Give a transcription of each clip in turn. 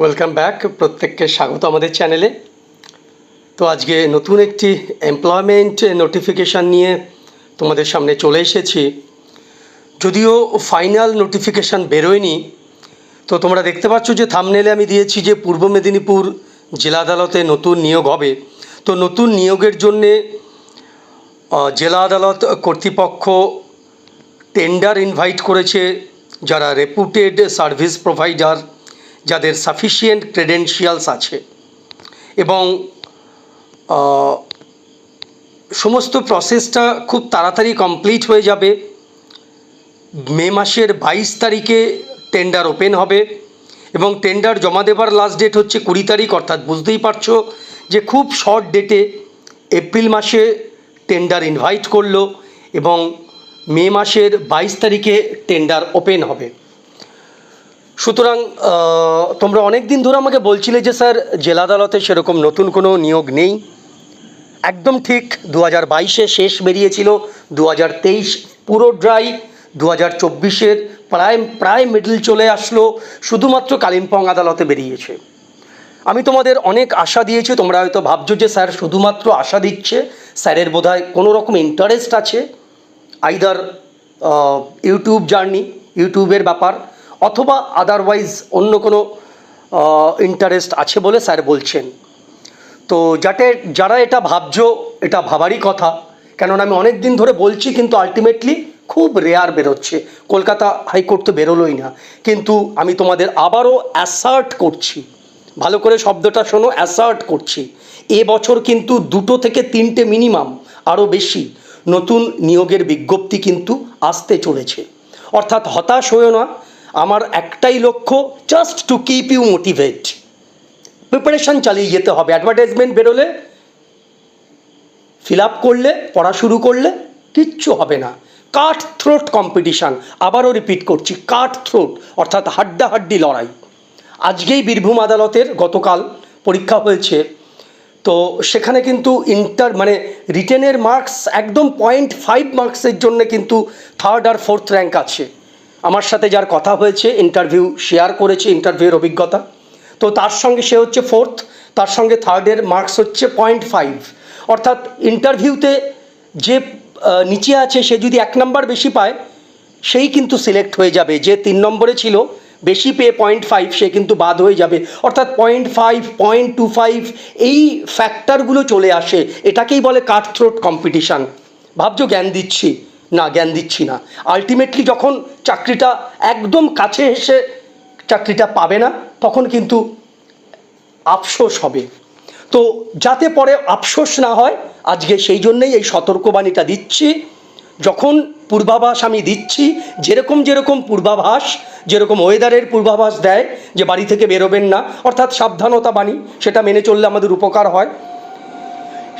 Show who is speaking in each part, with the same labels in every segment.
Speaker 1: Welcome back প্রত্যেককে স্বাগত আমাদের চ্যানেলে তো আজকে নতুন একটি এমপ্লয়মেন্ট নোটিফিকেশান নিয়ে তোমাদের সামনে চলে এসেছি। যদিও ফাইনাল নোটিফিকেশান বেরোয়নি, তো তোমরা দেখতে পাচ্ছ যে থামনেলে আমি দিয়েছি যে পূর্ব মেদিনীপুর জেলা আদালতে নতুন নিয়োগ হবে। তো নতুন নিয়োগের জন্যে জেলা আদালত কর্তৃপক্ষ টেন্ডার ইনভাইট করেছে যারা রেপুটেড সার্ভিস প্রোভাইডার যাদের সাফিসিয়েন্ট ক্রেডেনশিয়ালস আছে এবং সমস্ত প্রসেসটা খুব তাড়াতাড়ি কমপ্লিট হয়ে যাবে। মে মাসের বাইশ তারিখে টেন্ডার ওপেন হবে এবং টেন্ডার জমা দেবার লাস্ট ডেট হচ্ছে কুড়ি তারিখ, অর্থাৎ বুঝতেই পারছ যে খুব শর্ট ডেটে এপ্রিল মাসে টেন্ডার ইনভাইট করল এবং মে মাসের বাইশ তারিখে টেন্ডার ওপেন হবে। সুতরাং তোমরা অনেক দিন ধরে আমাকে বলছিলে যে, স্যার, জেলা আদালতে সেরকম নতুন কোনো নিয়োগ নেই। একদম ঠিক দু হাজার বাইশে শেষ বেরিয়েছিল দু হাজার তেইশ পুরো ড্রাই দু হাজার চব্বিশের প্রায় প্রায় মিডল চলে আসলো, শুধুমাত্র কালিম্পং আদালতে বেরিয়েছে। আমি তোমাদের অনেক আশা দিয়েছি, তোমরা হয়তো ভাবছ যে, স্যার, শুধুমাত্র আশা দিচ্ছে, স্যারের বোধহয় কোনো রকম ইন্টারেস্ট আছে। আইদার ইউটিউব জার্নি ইউটিউবের ব্যাপার অথবা আদারওয়াইজ অন্য কোনো ইন্টারেস্ট আছে বলে স্যার বলছেন। তো যাতে যারা এটা ভাবছ, এটা ভাবারই কথা। কেননা আমি অনেক দিন ধরে বলছি, কিন্তু আলটিমেটলি খুব রেয়ার বেরোচ্ছে। কলকাতা হাইকোর্ট তো বেরোলোই না। কিন্তু আমি তোমাদের আবারও অ্যাসার্ট করছি। ভালো করে শব্দটা শোনো অ্যাসার্ট করছি। এ বছর কিন্তু দুটো থেকে তিনটে মিনিমাম আরও বেশি। নতুন নিয়োগের বিজ্ঞপ্তি কিন্তু আসতে চলেছে। অর্থাৎ হতাশ হয়েও না আমার একটাই লক্ষ্য just to keep you motivate preparation চালিয়ে যেতে হবে। অ্যাডভার্টাইজমেন্ট বেরোলে ফিল আপ করলে, পড়া শুরু করলে, কিচ্ছু হবে না। কাঠ থ্রোট কম্পিটিশান আবারও রিপিট করছি কাট থ্রোট অর্থাৎ হাড্ডাহাড্ডি লড়াই। আজকেই বীরভূম আদালতের গতকাল পরীক্ষা হয়েছে। তো সেখানে কিন্তু ইন্টার মানে রিটেনের মার্কস একদম পয়েন্ট ফাইভ মার্কসের জন্য কিন্তু থার্ড আর ফোর্থ র্যাঙ্ক আছে। আমার সাথে যার কথা হয়েছে ইন্টারভিউ শেয়ার করেছে ইন্টারভিউর অভিজ্ঞতা। তো তার সঙ্গে সে হচ্ছে ফোর্থ তার সঙ্গে থার্ডের মার্কস হচ্ছে পয়েন্ট ফাইভ অর্থাৎ ইন্টারভিউতে যে নিচে আছে, সে যদি এক নম্বর বেশি পায়, সেই কিন্তু সিলেক্ট হয়ে যাবে। যে তিন নম্বরে ছিল, বেশি পেয়ে পয়েন্ট ফাইভ সে কিন্তু বাদ হয়ে যাবে। অর্থাৎ point five point two five এই ফ্যাক্টরগুলো চলে আসে। এটাকেই বলে কাট থ্রোট কম্পিটিশান ভাবছ জ্ঞান দিচ্ছি। না, জ্ঞান দিচ্ছি না। আলটিমেটলি যখন চাকরিটা একদম কাছে এসে চাকরিটা পাবে না, তখন কিন্তু আফসোস হবে। তো যাতে পরে আফসোস না হয়, আজকে সেই জন্যই এই সতর্কবাণীটা দিচ্ছি। যখন পূর্বাভাস আমি দিচ্ছি, যেরকম যেরকম পূর্বাভাস, যেরকম ওয়েদারের পূর্বাভাস দেয়, যে বাড়ি থেকে বেরোবেন না, অর্থাৎ সাবধানতা বাণী সেটা মেনে চললে আমাদের উপকার হয়।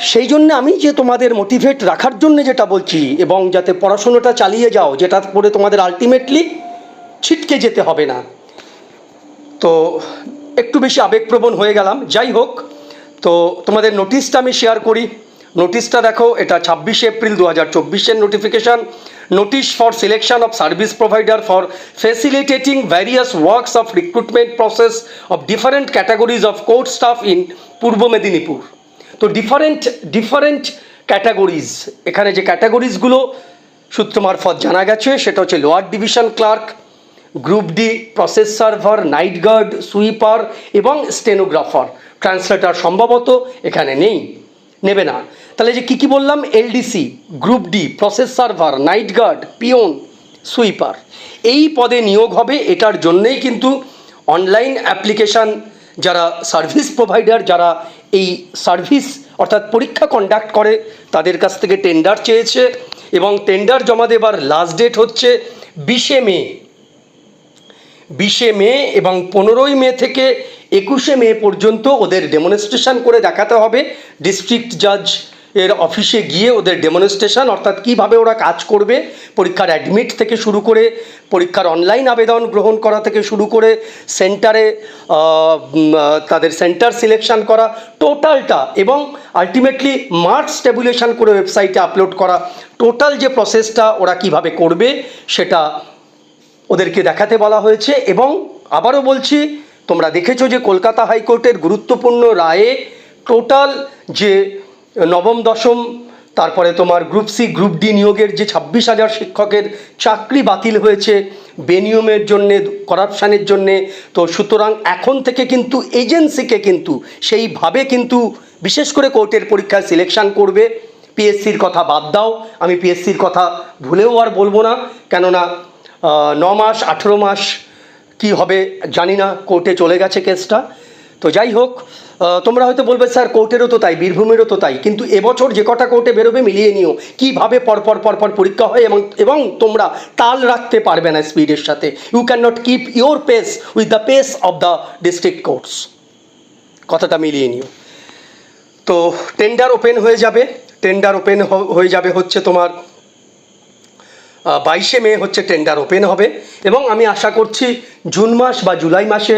Speaker 1: সেই জন্য আমি যে তোমাদের মোটিভেট রাখার জন্য যেটা বলছি এবং যাতে পড়াশুনোটা চালিয়ে যাও, যেটা করে তোমাদের আলটিমেটলি ছিটকে যেতে হবে না। তো একটু বেশি আবেগপ্রবণ হয়ে গেলাম। যাই হোক, তো তোমাদের নোটিশটা আমি শেয়ার করি। নোটিশটা দেখো, এটা ছাব্বিশে এপ্রিল দু হাজার চব্বিশের notification notice for selection of service provider for facilitating various works of recruitment process of different categories of court staff in Purba Medinipur. তো ডিফারেন্ট ডিফারেন্ট ক্যাটাগরিজ এখানে যে ক্যাটাগরিজগুলো সূত্র মারফত জানা গেছে, সেটা হচ্ছে lower division clerk group D process server night guard sweeper এবং স্টেনোগ্রাফার ট্রান্সলেটার সম্ভবত এখানে নেই, নেবে না। তাহলে যে কী কী বললাম? LDC group D process server night guard peon sweeper এই পদে নিয়োগ হবে, এটার জন্যেই কিন্তু অনলাইন অ্যাপ্লিকেশান যারা সার্ভিস প্রোভাইডার যারা এই সার্ভিস অর্থাৎ পরীক্ষা কন্ডাক্ট করে, তাদের কাছ থেকে টেন্ডার চেয়েছে এবং টেন্ডার জমা দেবার লাস্ট ডেট হচ্ছে বিশে মে। বিশে মে এবং পনেরোই মে থেকে একুশে মে পর্যন্ত ওদের ডেমনস্ট্রেশন করে দেখাতে হবে। ডিস্ট্রিক্ট জাজ এর অফিসে গিয়ে ওদের ডেমনস্ট্রেশন অর্থাৎ কীভাবে ওরা কাজ করবে, পরীক্ষার অ্যাডমিট থেকে শুরু করে, পরীক্ষার অনলাইন আবেদন গ্রহণ করা থেকে শুরু করে সেন্টারে তাদের সেন্টার সিলেকশন করা টোটালটা এবং আলটিমেটলি মার্কস টেবুলেশন করে ওয়েবসাইটে আপলোড করা টোটাল যে প্রসেসটা ওরা কীভাবে করবে, সেটা ওদেরকে দেখাতে বলা হয়েছে এবং আবারও বলছি, তোমরা দেখেছ যে কলকাতা হাইকোর্টের গুরুত্বপূর্ণ রায়ে টোটাল যে নবম, দশম, তারপরে তোমার গ্রুপ সি গ্রুপ ডি নিয়োগের যে ছাব্বিশ হাজার শিক্ষকের চাকরি বাতিল হয়েছে বেনিয়মের জন্যে করাপশানের জন্যে, তো সুতরাং এখন থেকে কিন্তু এজেন্সিকে কিন্তু সেইভাবে কিন্তু বিশেষ করে কোর্টের পরীক্ষায় সিলেকশন করবে। পিএসসির কথা বাদ দাও, আমি পিএসসির কথা ভুলেও আর বলব না। কেননা ন মাস, আঠেরো মাস কি হবে জানি না কোর্টে চলে গেছে কেসটা তো যাই হোক তোমরা হয়তো বলবে, স্যার, কোর্টেরও তো তাই, বীরভূমেরও তো তাই। কিন্তু এবছর যে কটা কোর্টে বেরোবে মিলিয়ে নিও, কীভাবে পরপর পরপর পরীক্ষা হয় এবং এবং তোমরা তাল রাখতে পারবে না স্পিডের সাথে। You can not keep your pace with the pace of the district courts কথাটা মিলিয়ে নিও। তো টেন্ডার ওপেন হয়ে যাবে টেন্ডার ওপেন হয়ে যাবে হচ্ছে তোমার বাইশে মে হচ্ছে টেন্ডার ওপেন হবে। এবং আমি আশা করছি, জুন মাস বা জুলাই মাসে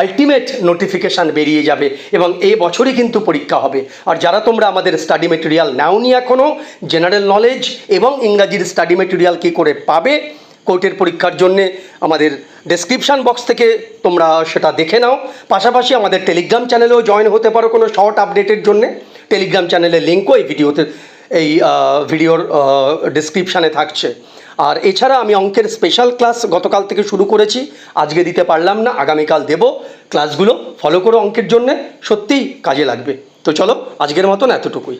Speaker 1: আলটিমেট নোটিফিকেশান বেরিয়ে যাবে এবং এ বছরই কিন্তু পরীক্ষা হবে। আর যারা তোমরা আমাদের স্টাডি মেটেরিয়াল নাওনি এখনও জেনারেল নলেজ এবং ইংরাজির স্টাডি মেটেরিয়াল কী করে পাবে, কোর্টের পরীক্ষার জন্যে আমাদের ডেসক্রিপশান বক্স থেকে তোমরা সেটা দেখে নাও। পাশাপাশি আমাদের টেলিগ্রাম চ্যানেলেও জয়েন হতে পারো কোনো শর্ট আপডেটের জন্যে। টেলিগ্রাম চ্যানেলের লিঙ্কও এই ভিডিওতে এই ভিডিওর ডিসক্রিপশানে থাকছে। আর এছাড়া আমি অঙ্কের স্পেশাল ক্লাস গতকাল থেকে শুরু করেছি, আজকে দিতে পারলাম না, আগামীকাল দেব। ক্লাসগুলো ফলো করো অঙ্কের জন্যে, সত্যিই কাজে লাগবে। তো চলো, আজকের মতন এতটুকুই।